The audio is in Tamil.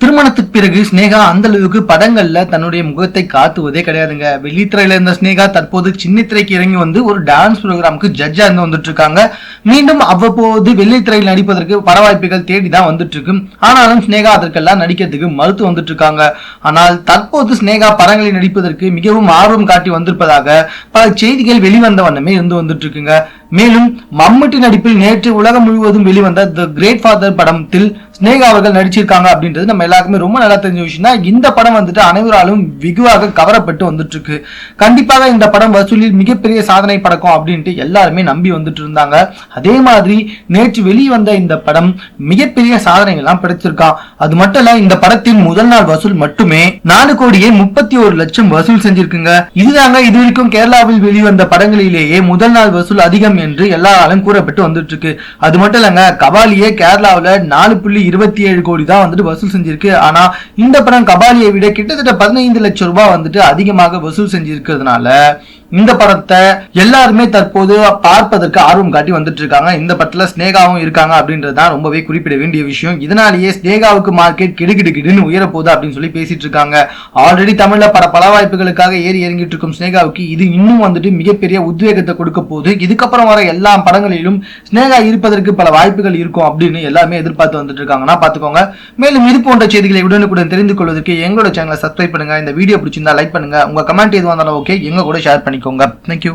திருமணத்துக்கு பிறகு ஸ்னேகா அந்த அளவுக்கு படங்கள்ல தன்னுடைய முகத்தை காத்துவதே கிடையாதுங்க. வெள்ளித்திரையில இருந்த ஸ்னேகா தற்போது சின்னத்திரைக்கு இறங்கி வந்து ஒரு டான்ஸ் ப்ரோக்ராமுக்கு ஜட்ஜா இருந்து வந்துட்டு இருக்காங்க மீண்டும் அவ்வப்போது வெள்ளித்திரையில் நடிப்பதற்கு பரவாய்ப்புகள் தேடி தான் வந்துட்டு இருக்கு ஆனாலும் ஸ்னேகா அதற்கெல்லாம் நடிக்கிறதுக்கு மறுத்து வந்துட்டு இருக்காங்க ஆனால் தற்போது ஸ்னேகா படங்களில் நடிப்பதற்கு மிகவும் ஆர்வம் காட்டி வந்திருப்பதாக பல செய்திகள் வெளிவந்த வண்ணமே இருந்து வந்துட்டு இருக்குங்க மேலும் மம்முட்டி நடிப்பில் நேற்று உலகம் முழுவதும் வெளிவந்த த கிரேட் ஃபாதர் படத்தில் ஸ்னேகா அவர்கள் நடிச்சிருக்காங்க அப்படின்றது நம்ம எல்லாருக்குமே ரொம்ப நல்லா தெரிஞ்ச விஷயம் தான் இந்த படம் வந்துட்டு அனைவராலும் வெகுவாக கவரப்பட்டு வந்துட்டு இருக்கு கண்டிப்பாக இந்த படம் வசூலில் மிகப்பெரிய சாதனை படக்கும் அப்படின்ட்டு எல்லாருமே நம்பி வந்துட்டு இருந்தாங்க. அதே மாதிரி நேற்று வெளிவந்த இந்த படம் மிகப்பெரிய சாதனைகள்லாம் படைச்சிருக்கான் அது மட்டும் இல்ல இந்த படத்தின் முதல் நாள் வசூல் மட்டுமே நாலு கோடியே முப்பத்தி ஒரு லட்சம் வசூல் செஞ்சிருக்குங்க. இதுதாங்க இது வரைக்கும் கேரளாவில் வெளிவந்த படங்களிலேயே முதல் நாள் வசூல் அதிகம் என்று எல்லாராலும் கூறப்பட்டு வந்துட்டு இருக்கு அது மட்டும் இல்லங்க கபாலியே கேரளாவுல நாலு புள்ளி இருபத்தி ஏழு கோடி தான் வந்துட்டு வசூல் செஞ்சிருக்கு. ஆனா இந்த படம் கபாலியை விட கிட்டத்தட்ட பதினைந்து லட்சம் ரூபாய் வந்துட்டு அதிகமாக வசூல் செஞ்சிருக்கிறதுனால இந்த படத்தை எல்லாருமே தற்போது பார்ப்பதற்கு ஆர்வம் காட்டி வந்துட்டு இருக்காங்க இந்த படத்துல ஸ்னேகாவும் இருக்காங்க அப்படின்றது தான் ரொம்பவே குறிப்பிட வேண்டிய விஷயம். இதனாலேயே ஸ்னேகாவுக்கு மார்க்கெட் கிடுகிடுகிடுன்னு உயர போகுது அப்படின்னு சொல்லி பேசிட்டு இருக்காங்க ஆல்ரெடி தமிழ்ல பல பல வாய்ப்புகளுக்காக ஏறி இறங்கிட்டு இருக்கும் ஸ்னேகாவுக்கு இது இன்னும் வந்துட்டு மிகப்பெரிய உத்வேகத்தை கொடுக்க போகுது. இதுக்கப்புறம் வர எல்லா படங்களிலும் ஸ்னேகா இருப்பதற்கு பல வாய்ப்புகள் இருக்கும் அப்படின்னு எல்லாமே எதிர்பார்த்து வந்துட்டு இருக்காங்கன்னா பாத்துக்கோங்க மேலும் இது போன்ற செய்திகளை உடனுக்குடன் தெரிந்து கொள்வதற்கு எங்களோட சேனலை சப்ஸ்கிரைப் பண்ணுங்க. இந்த வீடியோ பிடிச்சிருந்தா லைக் பண்ணுங்க. உங்க கமெண்ட் எதுவாக இருந்தாலும் ஓகே எங்க கூட ஷேர் मालिक होंगे थैंक यू